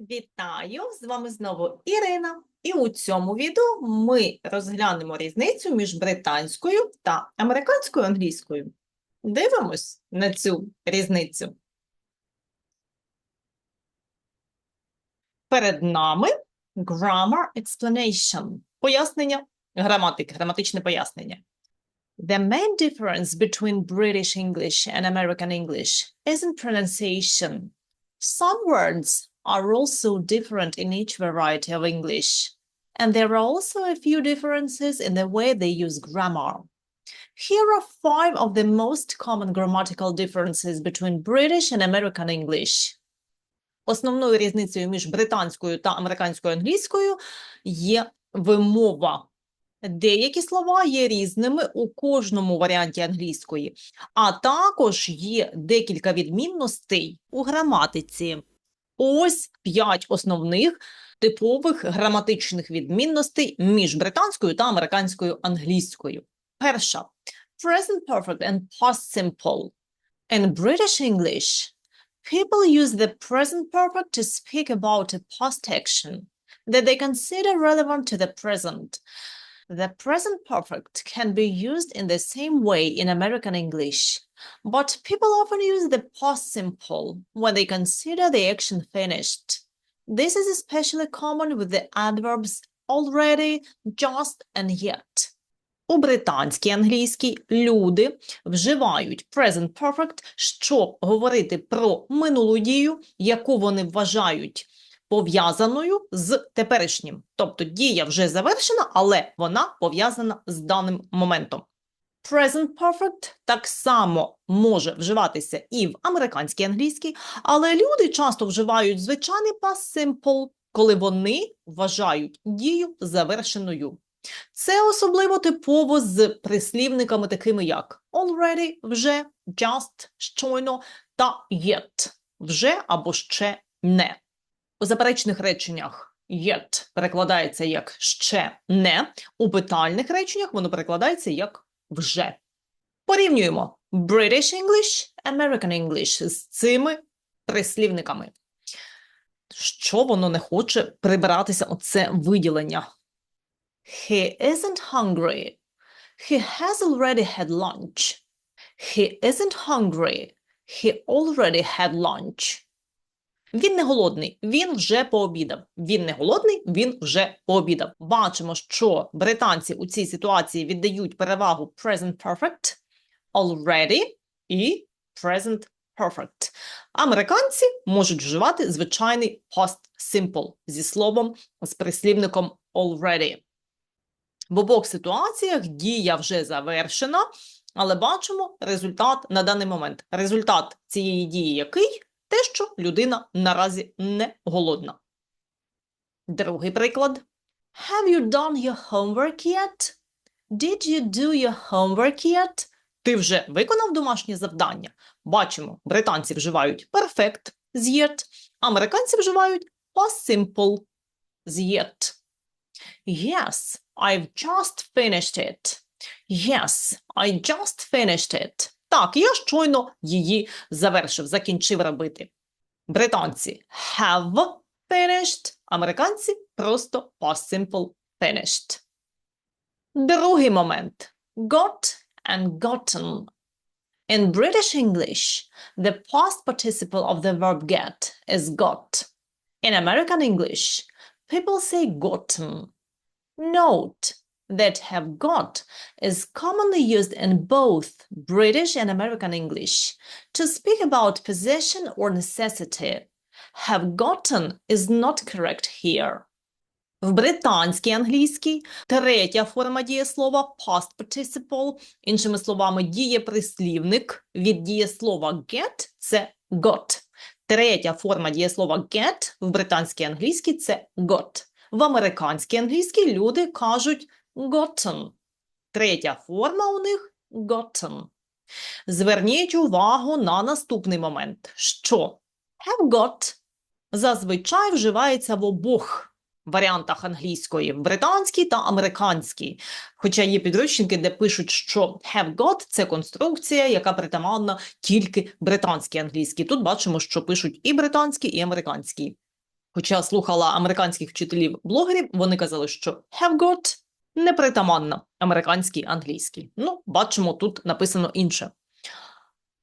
Вітаю! З вами знову Ірина. І у цьому відео ми розглянемо різницю між британською та американською англійською. Дивимось на цю різницю. Перед нами grammar explanation. Пояснення граматики, граматичне пояснення. The main difference between British English and American English is in pronunciation. Some words are also different in each variety of English, and there are also a few differences in the way they use grammar. Here are five of the most common grammatical differences between British and American English. Основною різницею між британською та американською англійською є вимова. Деякі слова є різними у кожному варіанті англійської, а також є декілька відмінностей у граматиці. Ось п'ять основних типових граматичних відмінностей між британською та американською англійською. Перша present perfect and past simple. In British English, people use the present perfect to speak about a past action that they consider relevant to the present. The present perfect can be used in the same way in American English, but people often use the past simple when they consider the action finished. This is especially common with the adverbs already, just, and yet. У британській англійській люди вживають present perfect, щоб говорити про минулу дію, яку вони вважають пов'язаною з теперішнім. Тобто дія вже завершена, але вона пов'язана з даним моментом. Present perfect так само може вживатися і в американській англійській, але люди часто вживають звичайний past simple, коли вони вважають дію завершеною. Це особливо типово з прислівниками такими як already, вже, just, щойно та yet, вже або ще не. У заперечних реченнях yet перекладається як ще не, у питальних реченнях воно перекладається як вже. Порівнюємо British English, American English з цими прислівниками. Що воно не хоче прибиратися оце виділення? He isn't hungry. He has already had lunch. He isn't hungry. He already had lunch. Він не голодний, він вже пообідав. Він не голодний, він вже пообідав. Бачимо, що британці у цій ситуації віддають перевагу present perfect, already і present perfect. Американці можуть вживати звичайний past simple зі словом з прислівником already. В обох ситуаціях дія вже завершена, але бачимо результат на даний момент. Результат цієї дії який? Те, що людина наразі не голодна. Другий приклад. Have you done your homework yet? Did you do your homework yet? Ти вже виконав домашнє завдання? Бачимо, британці вживають perfect з yet, американці вживають past simple з yet. Yes, I've just finished it. Yes, I just finished it. Так, я щойно її завершив, закінчив робити. Британці have finished, американці просто past simple finished. Другий момент. Got and gotten. In British English, the past participle of the verb get is got. In American English, people say gotten. Note that have got is commonly used in both British and American English to speak about possession or necessity. Have gotten is not correct here. В британській англійській третя форма дієслова past participle, іншими словами, дієприслівник від дієслова get – це got. Третя форма дієслова get в британській англійській – це got. В американській англійській люди кажуть gotten. Третя форма у них gotten. Зверніть увагу на наступний момент, що have got зазвичай вживається в обох варіантах англійської, британській та американській. Хоча є підручники, де пишуть, що have got – це конструкція, яка притаманна тільки британській англійській. Тут бачимо, що пишуть і британській, і американській. Хоча слухала американських вчителів-блогерів, вони казали, що have got непритаманно американський англійський. Ну, бачимо, тут написано інше.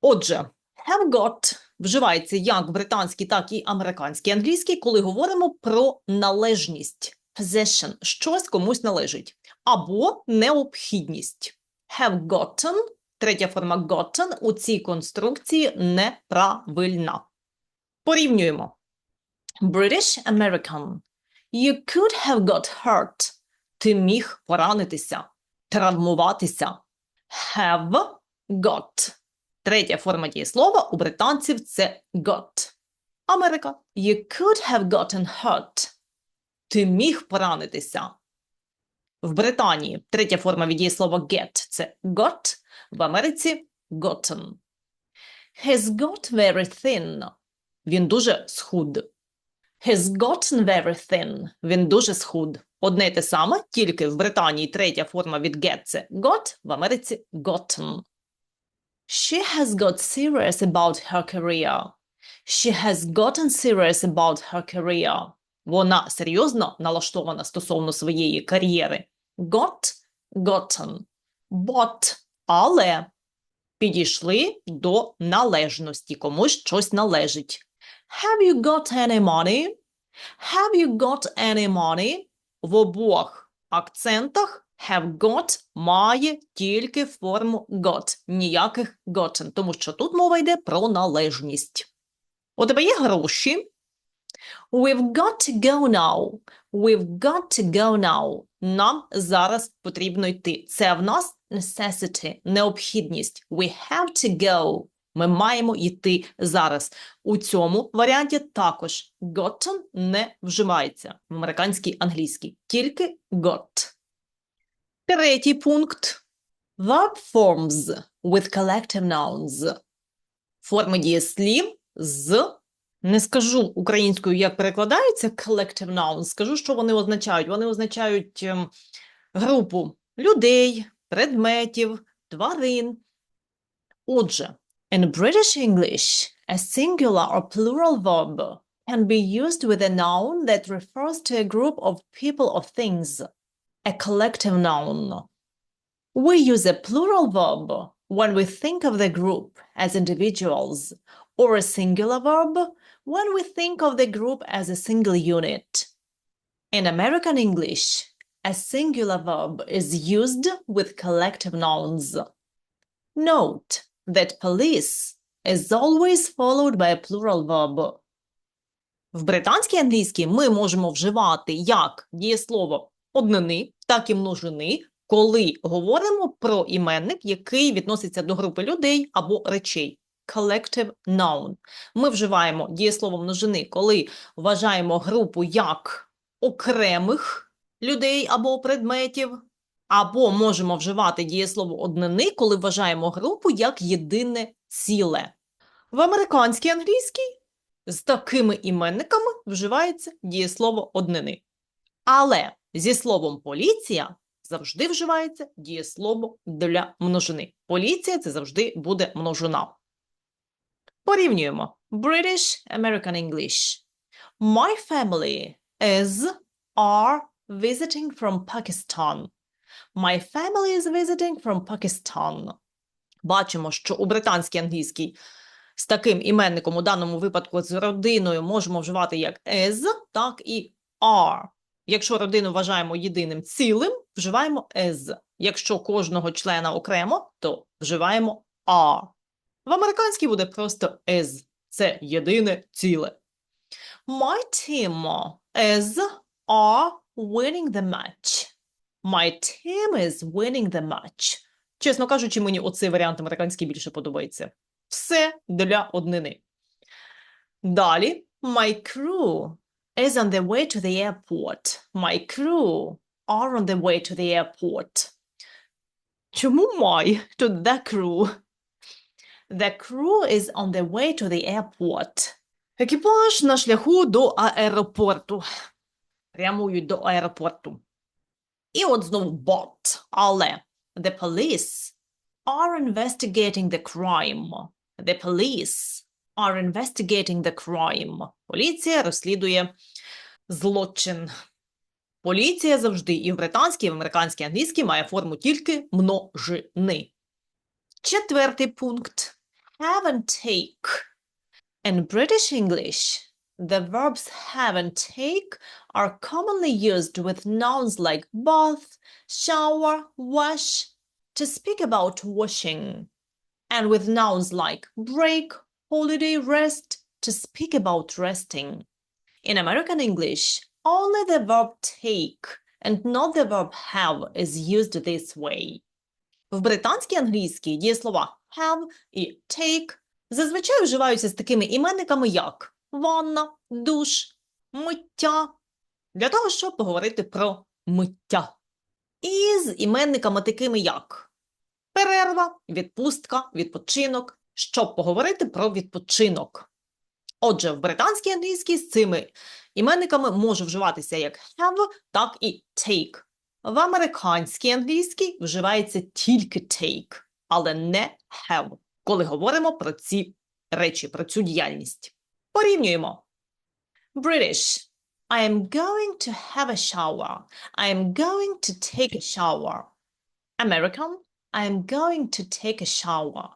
Отже, have got вживається як британський, так і американський англійський, коли говоримо про належність, possession, щось комусь належить, або необхідність. Have gotten, третя форма gotten у цій конструкції неправильна. Порівнюємо. British American. You could have got hurt. Ти міг поранитися, травмуватися. Have got. Третя форма дієслова у британців це got. Америка. You could have gotten hurt. Ти міг поранитися. В Британії третя форма від дієслова get – це got, в Америці gotten. Has got very thin. Він дуже схуд. Has gotten very thin. Він дуже схуд. Одне й те саме, тільки в Британії третя форма від get – це got, в Америці gotten. She has got serious about her career. She has gotten serious about her career. Вона серйозно налаштована стосовно своєї кар'єри. Got, gotten. But, але підійшли до належності, комусь щось належить. Have you got any money? Have you got any money? В обох акцентах have got має тільки форму got, ніяких gotten, тому що тут мова йде про належність. У тебе є гроші? We've got to go now. We've got to go now. Нам зараз потрібно йти. Це в нас necessity, необхідність. We have to go. Ми маємо йти зараз. У цьому варіанті також gotten не вживається в американській англійській, тільки got. Третій пункт. Verb forms with collective nouns. Форми дієслів з не скажу українською, як перекладається collective nouns, скажу, що вони означають. Вони означають ем, групу людей, предметів, тварин. Отже, in British English, a singular or plural verb can be used with a noun that refers to a group of people or things, a collective noun. We use a plural verb when we think of the group as individuals, or a singular verb when we think of the group as a single unit. In American English, a singular verb is used with collective nouns. Note that police is always followed by a plural verb. В британській англійській ми можемо вживати як дієслово однини, так і множини, коли говоримо про іменник, який відноситься до групи людей або речей. Collective noun. Ми вживаємо дієслово множини, коли вважаємо групу як окремих людей або предметів, або можемо вживати дієслово однини, коли вважаємо групу як єдине ціле. В американській англійській з такими іменниками вживається дієслово однини. Але зі словом поліція завжди вживається дієслово для множини. Поліція це завжди буде множина. Порівнюємо British American English. My family is are visiting from Pakistan. My family is visiting from Pakistan. Бачимо, що у британській англійській з таким іменником у даному випадку з родиною можемо вживати як is, так і are. Якщо родину вважаємо єдиним цілим, вживаємо as. Якщо кожного члена окремо, то вживаємо are. В американській буде просто is. Це єдине ціле. My team is are winning the match. My team is winning the match. Чесно кажучи, мені оцей варіант американський більше подобається. Все для однини. Далі. My crew is on the way to the airport. My crew are on the way to the airport. Чому my? Тут the crew. The crew is on the way to the airport. Екіпаж на шляху до аеропорту. Прямують до аеропорту. І от знову but, але. The police are investigating the crime. The police are investigating the crime. Поліція розслідує злочин. Поліція завжди і в британській, і в американській, і англійській має форму тільки множини. Четвертий пункт. Have and take. In British English, the verbs have and take are commonly used with nouns like bath, shower, wash to speak about washing, and with nouns like break, holiday, rest to speak about resting. In American English, only the verb take and not the verb have is used this way. В британській англійській дієслова have і take зазвичай вживаються з такими іменниками, як ванна, душ, миття, для того, щоб поговорити про миття. І з іменниками такими, як перерва, відпустка, відпочинок, щоб поговорити про відпочинок. Отже, в британській англійській з цими іменниками може вживатися як have, так і take. В американській англійській вживається тільки take, але не have, коли говоримо про ці речі, про цю діяльність. Порівнюємо. British. I am going to have a shower. I am going to take a shower. American. I am going to take a shower.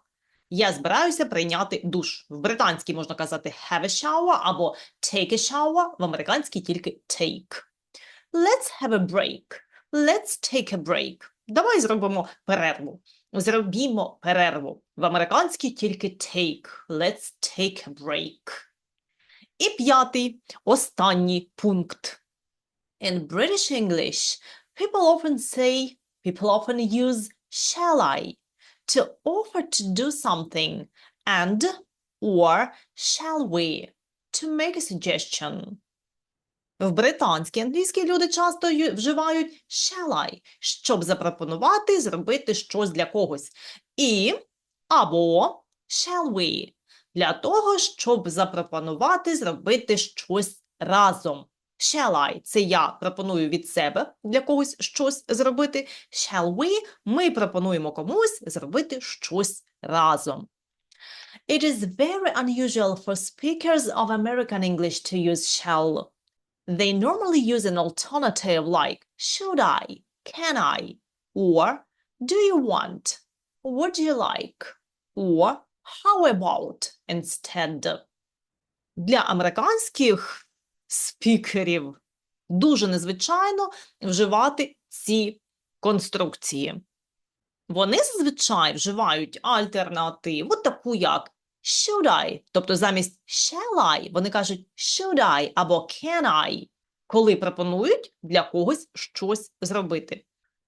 Я збираюся прийняти душ. В британській можна казати have a shower або take a shower, в американській тільки take. Let's have a break. Let's take a break. Давай зробимо перерву. Зробімо перерву. В американській тільки take. Let's take a break. І п'ятий, останній пункт. In British English, people often say, people often use shall I to offer to do something and or shall we to make a suggestion. В британській англійській люди часто вживають shall I, щоб запропонувати зробити щось для когось. І або shall we, для того, щоб запропонувати зробити щось разом. Shall I – це я пропоную від себе для когось щось зробити. Shall we – ми пропонуємо комусь зробити щось разом. It is very unusual for speakers of American English to use shall. They normally use an alternative like should I, can I, or do you want, would you like, or how about instead. Для американських спікерів дуже незвичайно вживати ці конструкції. Вони зазвичай вживають альтернативу, таку як should I, тобто замість shall I, вони кажуть should I або can I, коли пропонують для когось щось зробити.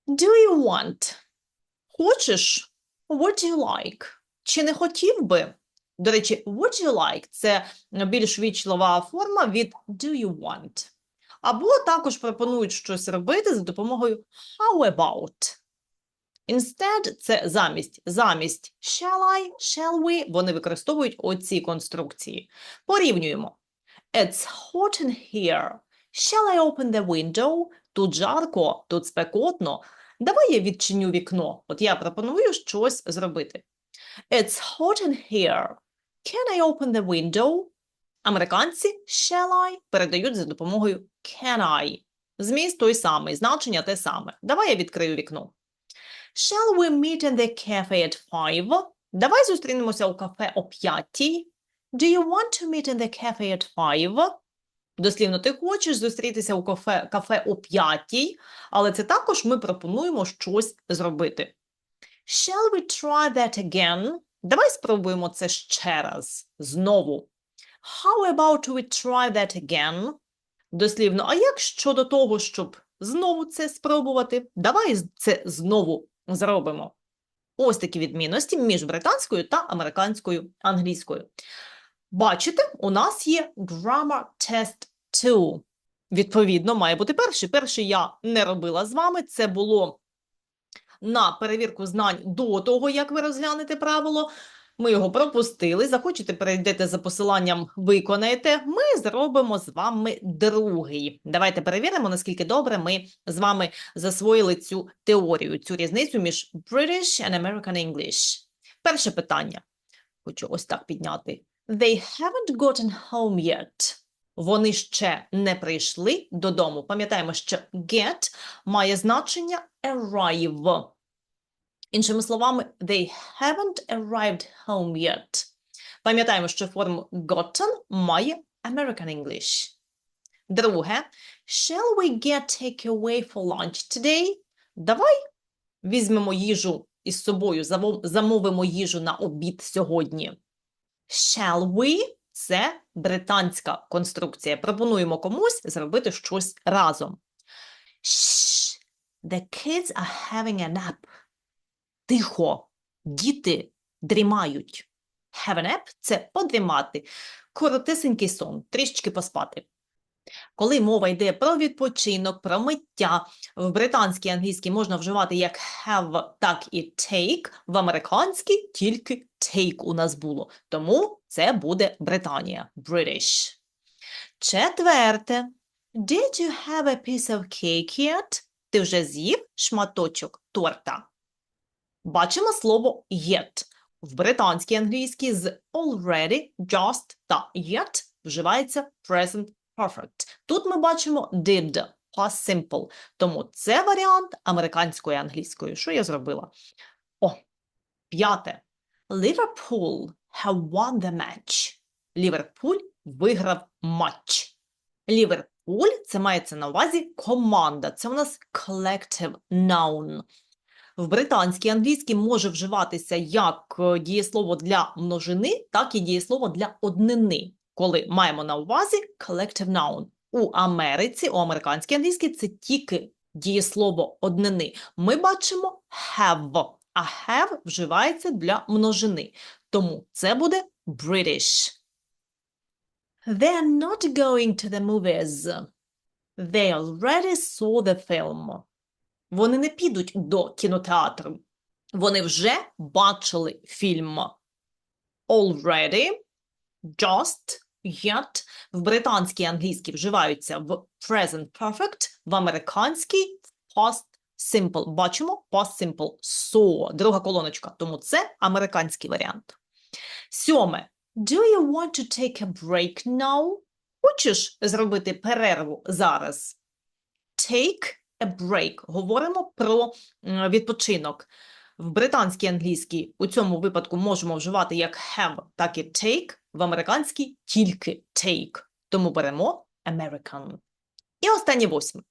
Do you want? Хочеш? Would you like? Чи не хотів би? До речі, would you like – це більш вічлива форма від do you want. Або також пропонують щось робити за допомогою how about. Instead – це замість. Замість shall I, shall we вони використовують оці конструкції. Порівнюємо. It's hot in here. Shall I open the window? Тут жарко, тут спекотно. Давай я відчиню вікно. От я пропоную щось зробити. It's hot in here. Can I open the window? Американці shall I передають за допомогою can I. Зміст той самий, значення те саме. Давай я відкрию вікно. Shall we meet in the cafe at five? Давай зустрінемося у кафе о п'ятій. Do you want to meet in the cafe at five? Дослівно, ти хочеш зустрітися у кафе, кафе о п'ятій, але це також ми пропонуємо щось зробити. Shall we try that again? Давай спробуємо це ще раз, знову. How about we try that again? Дослівно, а як щодо того, щоб знову це спробувати? Давай це знову зробимо. Ось такі відмінності між британською та американською англійською. Бачите, у нас є Grammar Test 2. Відповідно, має бути перший. Перший я не робила з вами. Це було на перевірку знань до того, як ви розглянете правило. Ми його пропустили. Захочете, перейдете за посиланням, виконаєте. Ми зробимо з вами другий. Давайте перевіримо, наскільки добре ми з вами засвоїли цю теорію, цю різницю між British and American English. Перше питання. Хочу ось так підняти They haven't gotten home yet. Вони ще не прийшли додому. Пам'ятаємо, що get має значення arrive. Іншими словами, they haven't arrived home yet. Пам'ятаємо, що форму gotten має American English. Друге, shall we get takeaway for lunch today? Давай візьмемо їжу із собою, замовимо їжу на обід сьогодні. Shall we – це британська конструкція. Пропонуємо комусь зробити щось разом. Shh, the kids are having a nap. Тихо, діти дрімають. Have a nap – це подрімати. Коротесенький сон, трішечки поспати. Коли мова йде про відпочинок, про миття, в британській англійській можна вживати як have, так і take, в американській тільки take у нас було. Тому це буде Британія, British. Четверте. Did you have a piece of cake yet? Ти вже з'їв шматочок торта? Бачимо слово yet. В британській англійській з already, just та yet вживається present perfect. Тут ми бачимо did, past simple. Тому це варіант американської англійської. Що я зробила? О, п'яте. Liverpool have won the match. Ліверпуль виграв матч. Ліверпуль – це мається на увазі команда. Це у нас collective noun. В британській англійській може вживатися як е, дієслово для множини, так і дієслово для однини, коли маємо на увазі collective noun. У Америці, у американській англійській це тільки дієслово однини. Ми бачимо have, а have вживається для множини. Тому це буде British. They're not going to the movies. They already saw the film. Вони не підуть до кінотеатру. Вони вже бачили фільм. Already, just, yet. В британській англійській вживаються в present perfect, в американській в past simple. Бачимо past simple. So, друга колоночка. Тому це американський варіант. Сьоме. Do you want to take a break now? Хочеш зробити перерву зараз? Take a break. Говоримо про відпочинок. В британській англійській у цьому випадку можемо вживати як have, так і take, в американській тільки take. Тому беремо American. І останнє восьме.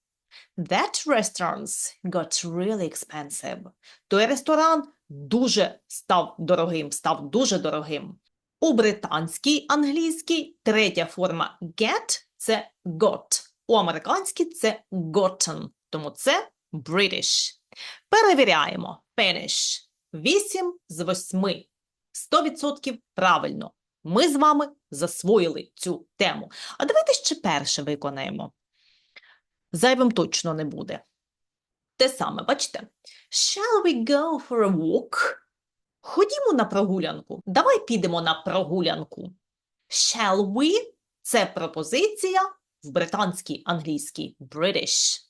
That restaurants got really expensive. Той ресторан дуже став дорогим, став дуже дорогим. У британській англійській третя форма get – це got. У американській це gotten. Тому це British. Перевіряємо. Finish. 8 з 8. 100% правильно. Ми з вами засвоїли цю тему. А давайте ще перше виконаємо. Зайвим точно не буде. Те саме, бачите? Shall we go for a walk? Ходімо на прогулянку. Давай підемо на прогулянку. Shall we – це пропозиція в британській англійській British.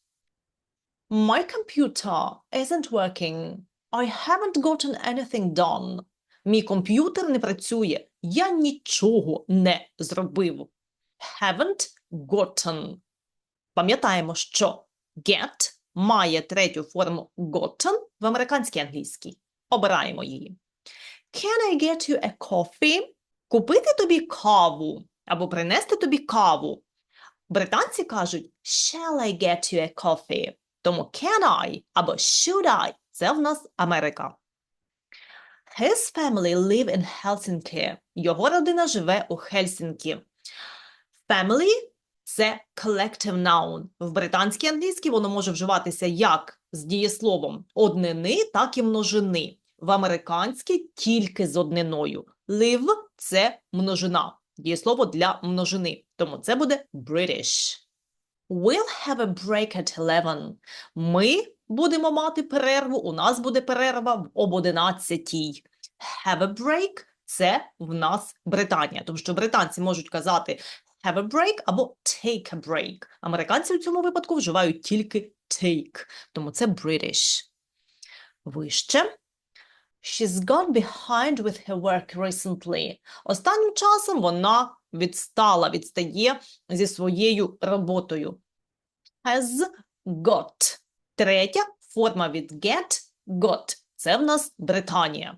My computer isn't working. I haven't gotten anything done. Мій комп'ютер не працює. Я нічого не зробив. Haven't gotten. Пам'ятаємо, що get має третю форму gotten в американській англійській. Обираємо її. Can I get you a coffee? Купити тобі каву або принести тобі каву. Британці кажуть Shall I get you a coffee? Тому can I або should I – це в нас Америка. His family live in Helsinki. Його родина живе у Хельсінкі. Family – це collective noun. В британській англійській воно може вживатися як з дієсловом однини, так і множини. В американській тільки з одниною. Live – це множина. Дієслово для множини. Тому це буде British. We'll have a break at 11. Ми будемо мати перерву, у нас буде перерва об 11. Have a break – це в нас Британія, тому що британці можуть казати have a break або take a break. Американці в цьому випадку вживають тільки take, тому це British. Вище. She's gone behind with her work recently. Останнім часом вона відстала, відстає зі своєю роботою. Has got. Третя форма від get – got. Це в нас Британія.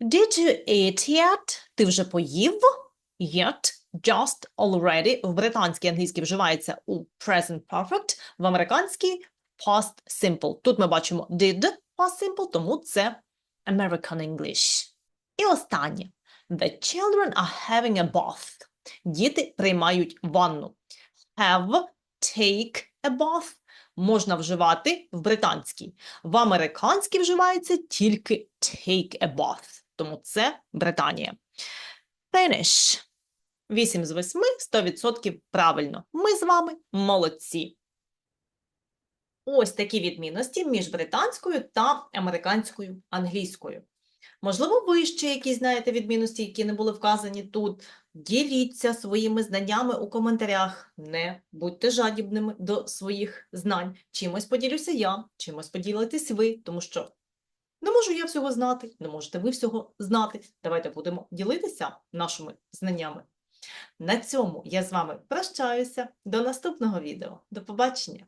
Did you eat yet? Ти вже поїв? Yet, just, already. В британській англійській вживається у present perfect, в американській past simple. Тут ми бачимо did past simple, тому це American English. І останнє. The children are having a bath. Діти приймають ванну. Have, take a bath можна вживати в британській. В американській вживається тільки take a bath. Тому це Британія. Finish. 8 з 8 – 100% правильно. Ми з вами молодці. Ось такі відмінності між британською та американською англійською. Можливо, ви ще якісь знаєте відмінності, які не були вказані тут. Діліться своїми знаннями у коментарях. Не будьте жадібними до своїх знань. Чимось поділюся я, чимось поділитесь ви, тому що не можу я всього знати, не можете ви всього знати. Давайте будемо ділитися нашими знаннями. На цьому я з вами прощаюся. До наступного відео. До побачення!